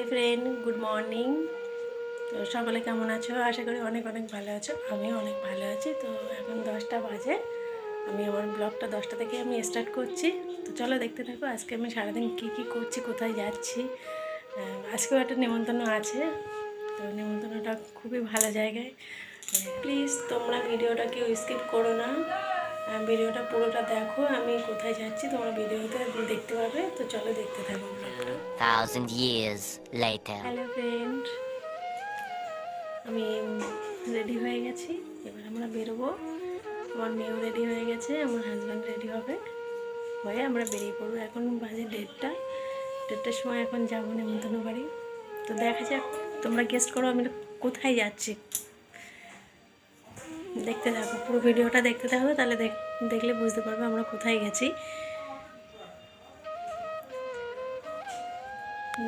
Hello friend good morning তো সকলে কেমন আছো? আশা করি অনেক অনেক ভালো আছো। আমিও অনেক ভালো আছি। তো এখন দশটা বাজে। আমি আমার ব্লগটা দশটা থেকে আমি স্টার্ট করছি। তো চলো দেখতে থাকো, আজকে আমি সারাদিন কী কী করছি, কোথায় যাচ্ছি। আজকেও একটা নেমন্তন্ন আছে। তো নেমন্তন্নটা খুবই ভালো জায়গায়। প্লিজ তোমরা ভিডিওটা কেউ স্কিপ করো না। ভিডিওটা পুরোটা দেখো আমি কোথায় যাচ্ছি তোমরা ভিডিওতে দেখতে পাবে তো চলো দেখতে থাকো। Thousand years later. Hello friend আমি রেডি হয়ে গেছি এবার আমরা বেরোবো। আমার মেয়েও রেডি হয়ে গেছে আমার হাজব্যান্ড রেডি হবে। হয়ে আমরা বেরিয়ে পড়ব এখন বাজে দেড়টা। দেড়টার সময় এখন যাব নেমন্তন্ন বাড়ি। তো দেখা যাক তোমরা গেস্ট করো আমি কোথায় যাচ্ছি। দেখতে থাকো পুরো ভিডিওটা দেখতে থাকো তাহলে দেখ- দেখলে বুঝতে পারবে আমরা কোথায় গেছি।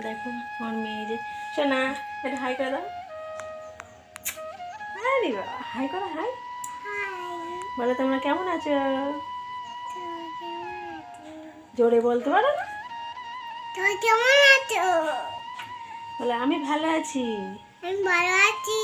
দেখো আমার মেয়ে যে শোনা এটা হাই করে দাও। হাই দিবা হাই করো হাই বলো তোমরা কেমন আছো? জোরে বলতে পারো না? তুমি কেমন আছো? বলে আমি ভালো আছি। আমি ভালো আছি।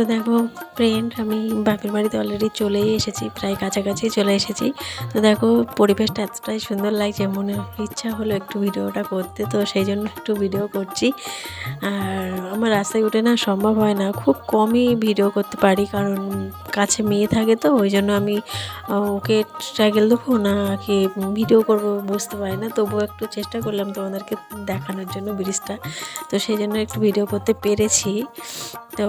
তো দেখো ফ্রেন্ড আমি বাপের বাড়িতে অলরেডি চলেই এসেছি, প্রায় কাছাকাছি চলে এসেছি। তো দেখো, পরিবেশটা এতটাই সুন্দর লাগছে, মনে ইচ্ছা হলো একটু ভিডিওটা করতে, তো সেই জন্য একটু ভিডিও করছি। আর আমার রাস্তায় উঠে না সম্ভব হয় না, খুব কমই ভিডিও করতে পারি, কারণ কাছে মেয়ে থাকে তো, ওই জন্য আমি ওকে স্ট্রাগল দেবো না, কি ভিডিও করব বুঝতে পারি না, তবুও একটু চেষ্টা করলাম তোমাদেরকে দেখানোর জন্য ব্রিজটা তো সেই জন্য একটু ভিডিও করতে পেরেছি। তো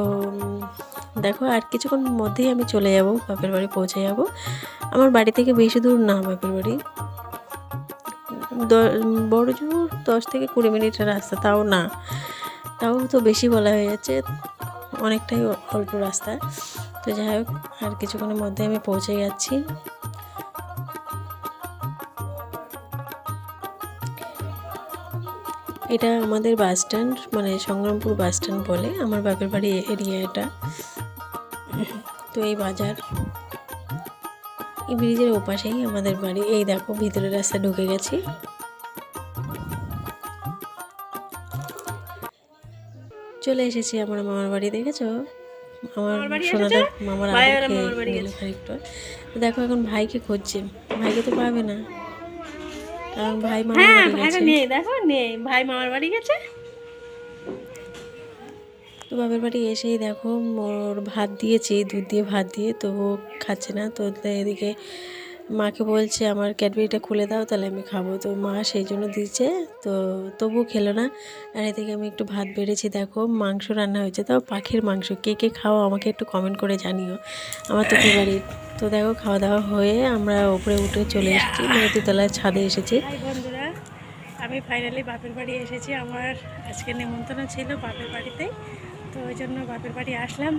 দেখো, আর কিছুক্ষণ মধ্যেই আমি চলে যাব, বাপের বাড়ি পৌঁছে যাব। আমার বাড়ি থেকে বেশি দূর না বাপের বাড়ি। বড় জোর দশ থেকে কুড়ি মিনিটের রাস্তা, তাও না। তাও তো বেশি বলা হয়ে যাচ্ছে, অনেকটাই অল্প রাস্তা। তো যাই হোক, আর কিছুক্ষণের মধ্যে আমি পৌঁছে যাচ্ছি। এটা আমাদের বাস স্ট্যান্ড মানে সংগ্রামপুর বাস স্ট্যান্ড বলে আমার বাপের বাড়ি এরিয়া এটা। তো এই বাজার এই ব্রিজের ওপাশেই আমাদের বাড়ি। এই দেখো ভিতরের রাস্তা ঢুকে গেছি। চলে এসেছি আমার মামার বাড়ি দেখেছ? আমার সোনাটা মামার আদর খেয়ে দেখো এখন ভাইকে খুঁজছে। ভাইকে তো পাবে না। ভাই মামার বাড়ি গেছে। নেই দেখো নেই। ভাই মামার বাড়ি গেছে। তো বাবার বাড়ি এসেই দেখো ওর ভাত দিয়েছি দুধ দিয়ে ভাত দিয়ে তো ও খাচ্ছে না। তো এদিকে মাকে বলছে, আমার ক্যাডবেরিটা খুলে দাও, তাহলে আমি খাব। তো মা সেই জন্য দিচ্ছে, তো তবু খেলো না। আর এদিকে আমি একটু ভাত বেড়েছি, দেখো, মাংস রান্না হয়েছে। তাও পাখির মাংস, কে কে খাও আমাকে একটু কমেন্ট করে জানিও, আমার তো ফেভারিট তো দেখো খাওয়া দাওয়া হয়ে আমরা উপরে উঠে চলে এসেছি মেয়েতিতলার ছাদে এসেছি। আমি ফাইনালি বাপের বাড়ি এসেছি, আমার আজকে নেমন্তন্ন ছিল বাপের বাড়িতে। তো ওই জন্য বাপের বাড়ি আসলাম।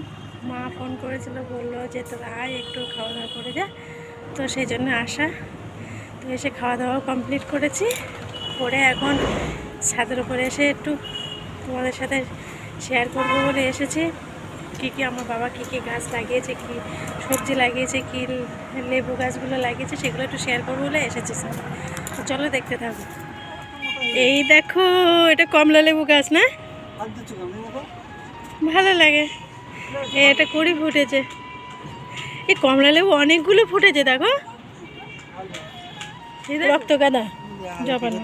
মা ফোন করেছিল, বলল যে, তোরা আয়, একটু খাওয়া দাওয়া করে যা। তো সেই জন্য আসা। তো এসে খাওয়া দাওয়া কমপ্লিট করেছি। করে এখন ছাদের উপরে এসে একটু তোমাদের সাথে শেয়ার করব বলে এসেছি। কী কী আমার বাবা কী কী গাছ লাগিয়েছে কী সবজি লাগিয়েছে কী লেবু গাছগুলো লাগিয়েছে সেগুলো একটু শেয়ার করব বলে এসেছি স্যার তো চলো দেখতে থাকো। এই দেখো এটা কমলা লেবু গাছ না? ভালো লাগে। এটা কুড়ি ফুটেছে। এই কমলা লেবু অনেকগুলো ফুটেছে দেখো। এই দেখো, রক্ত গাদা। জপানো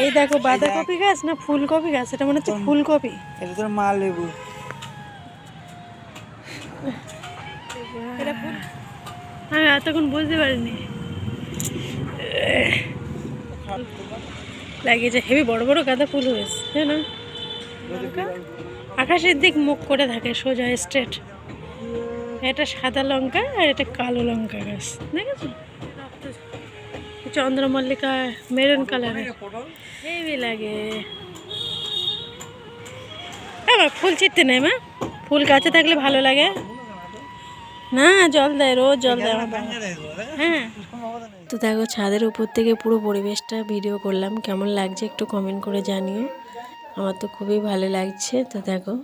এই দেখো বাঁধাকপি গাছ না ফুলকপি গাছ? এটা মনে হচ্ছে ফুলকপি। এটা তোর মা লেবু। আমি এতক্ষণ বুঝতে পারিনি। লাগিয়েছে হেবি বড় বড় গাঁদা ফুল হয়েছে তাই না আকাশের দিক মুখ করে থাকে সোজা স্ট্রেট এটা সাদা লঙ্কা আর এটা কালো লঙ্কা গাছ, দেখেছ? চন্দ্রমল্লিকা মেরুন কালারের। হেভি লাগে। আমার ফুল ছিটতে নেই মা। ফুল গাছে থাকলে ভালো লাগে। না, জল দেয়, রোজ জল দেয় হ্যাঁ। তো দেখো, ছাদের উপর থেকে পুরো পরিবেশটা ভিডিও করলাম। কেমন লাগছে একটু কমেন্ট করে জানিও। আমার তো খুবই ভালো লাগছে। তো দেখো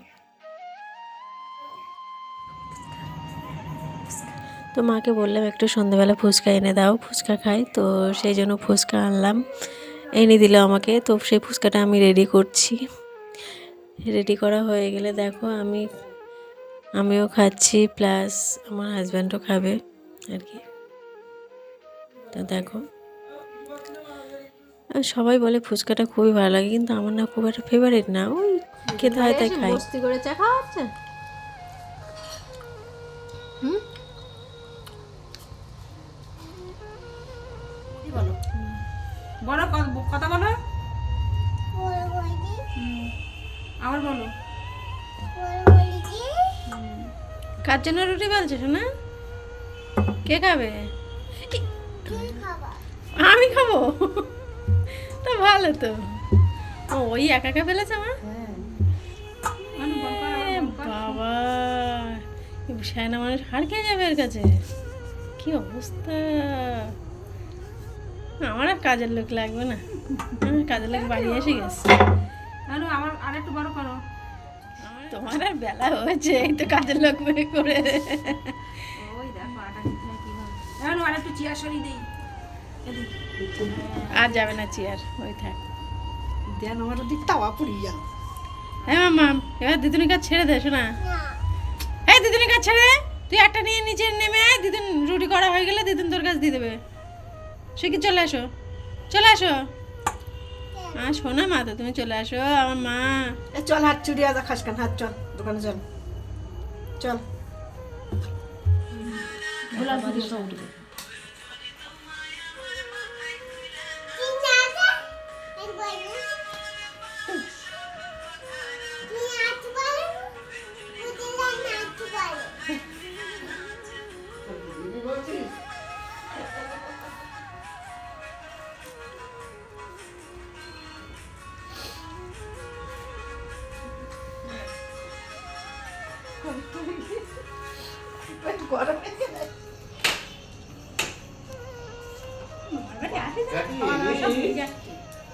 তো মাকে বললাম একটু সন্ধ্যেবেলা ফুচকা এনে দাও ফুচকা খাই। তো সেই জন্য ফুচকা আনলাম। এনে দিল আমাকে। তো সেই ফুচকাটা আমি রেডি করছি। রেডি করা হয়ে গেলে দেখো আমি আমিও খাচ্ছি প্লাস আমার হাজব্যান্ডও খাবে আর কি। তো দেখো। আর সবাই বলে ফুচকাটা খুবই ভালো লাগে কিন্তু আমার না খুব একটা ফেভারিট না। ওই খেতে হয় তাই খাই। করে চা খাওয়া হচ্ছে? হুম? বলো কথা বলো। আবার বলো। কার জন্য রুটি বেলছে শোনা কে খাবে? আমি খাব? তো ভালো তো। ও ওই একা একা ফেলেছে আমার এ বাবা। সায়না মানুষ হার খেয়ে যাবে এর কাছে। কি অবস্থা? আমার আর কাজের লোক লাগবে না। আমার কাজের লোক বাড়ি এসে গেছে। আরও আবার আরেকটু বড় করো। তোমার আর বেলা হয়েছে এই তো কাজের লোক বের করে। ওই দেখো আটা কীভাবে। এখন আরেকটু চেয়ার সরিয়ে দিই। আর যাবে না চেয়ার ওই থাক। দেন আমার ওদিক তাওয়া পুড়িয়ে গেল। হ্যাঁ মাম এবার দিদুনি কাজ ছেড়ে দে শোনা। না এই দিদুনি কাজ ছেড়ে দে। তুই একটা নিয়ে নিচে নেমে আয় দিদুন রুটি করা হয়ে গেলে দিদুন তোর কাছ দিয়ে দেবে। সে কি চলে আসো? চলে আসো। হ্যাঁ শোনা মা তো তুমি চলে আসো আমার মা। এ চল হাত চুরি আজা খাস কেন? হাত চল দোকানে চল। চল। তুই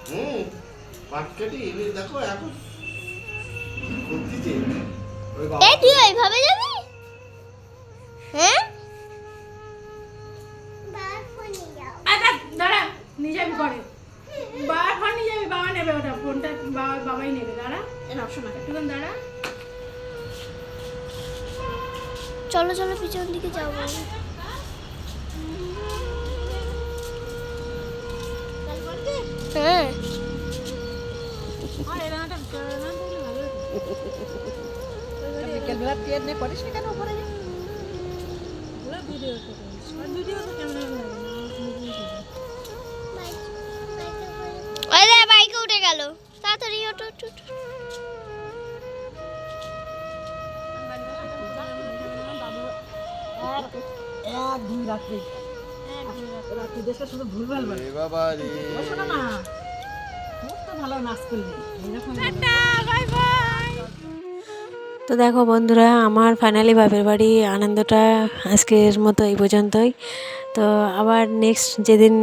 হুম দেখো এখন তুই এইভাবে যাবি? হ্যাঁ? নিয়ে করে বাবা ফোন নিয়ে যাবি বাবা নেবে ওটা ফোনটা বাবা বাবাই নেবে দাঁড়া। শোনা একটুখান দাঁড়া। চলো চলো পিছন দিকে যাব হ্যাঁ। বিকেলবেলা টিয়ার নিয়ে করিস না কেন উপরে? যা? ওই দে বাইকে উঠে গেল। তাড়াতাড়ি ওঠো। ওঠো ওঠো। এক দুই রাত্রি। রাত্রি দেশটা শুধু ভুলভাল বলে বাবা রে শোনো না তো ভালো নাচ করলি। এইরকম তো দেখো বন্ধুরা আমার ফাইনালি বাপের বাড়ি আনন্দটা আজকের মতো এই পর্যন্তই। তো আবার নেক্সট যেদিন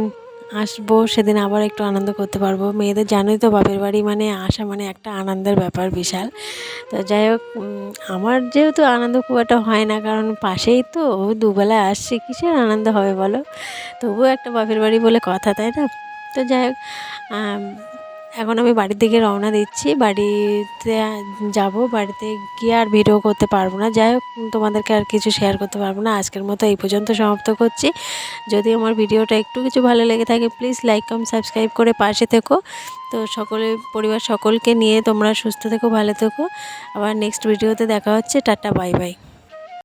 আসব, সেদিন আবার একটু আনন্দ করতে পারব। মেয়েদের জানোই তো বাপের বাড়ি মানে আসা মানে একটা আনন্দের ব্যাপার বিশাল। তো যাই হোক আমার যেহেতু আনন্দ খুব একটা হয় না, কারণ পাশেই তো দুবেলা আসছি, কিসের আনন্দ হবে বলো? তবুও একটা বাপের বাড়ি বলে কথা, তাই না? তো যাই হোক এখন আমি বাড়ির দিকে রওনা দিচ্ছি। বাড়িতে যাব, বাড়িতে গিয়ে আর ভিডিও করতে পারব না। যাই হোক, তোমাদেরকে আর কিছু শেয়ার করতে পারব না। আজকের মতো এই পর্যন্ত সমাপ্ত করছি। যদি আমার ভিডিওটা একটু কিছু ভালো লেগে থাকে প্লিজ লাইক কম সাবস্ক্রাইব করে পাশে থেকো। তো সকলে, পরিবার সকলকে নিয়ে তোমরা সুস্থ থেকো, ভালো থেকো। আবার নেক্সট ভিডিওতে দেখা হচ্ছে। Tata bye bye